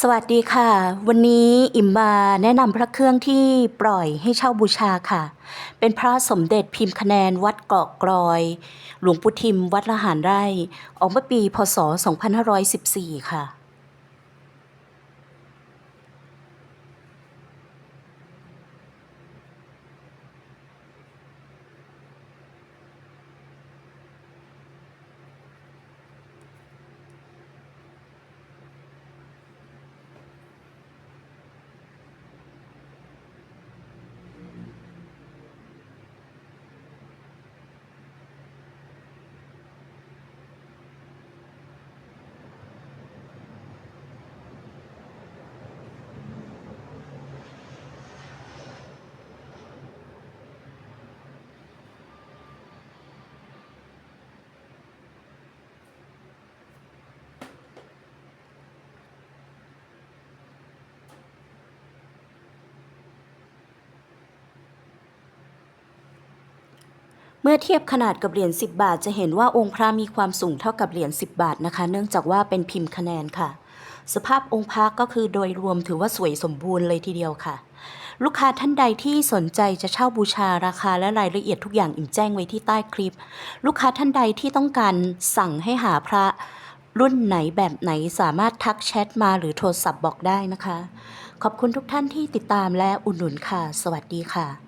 สวัสดีค่ะ วันนี้อิมมาแนะนำพระเครื่องที่ปล่อยให้เช่าบูชาค่ะ เป็นพระสมเด็จพิมพ์คะแนนวัดเกาะกรอย หลวงปู่ทิมวัดละหารไร่ ออกเมื่อปีพศ 2514 ค่ะ มื่อเทียบขนาดกับเหรียญ10 บาท จะเห็นว่าองค์พระมีความสูงเท่ากับเหรียญ10 บาทนะคะ เนื่องจากว่าเป็นพิมพ์คะแนนค่ะ สภาพองค์พระก็คือโดยรวมถือว่าสวยสมบูรณ์เลยทีเดียวค่ะ ลูกค้าท่านใดที่สนใจจะเช่าบูชาราคาและรายละเอียดทุกอย่างอิ่มแจ้งไว้ที่ใต้คลิป ลูกค้าท่านใดที่ต้องการสั่งให้หาพระรุ่นไหนแบบไหนสามารถทักแชทมาหรือโทรศัพท์บอกได้นะคะ ขอบคุณทุกท่านที่ติดตามและอุดหนุนค่ะ สวัสดีค่ะ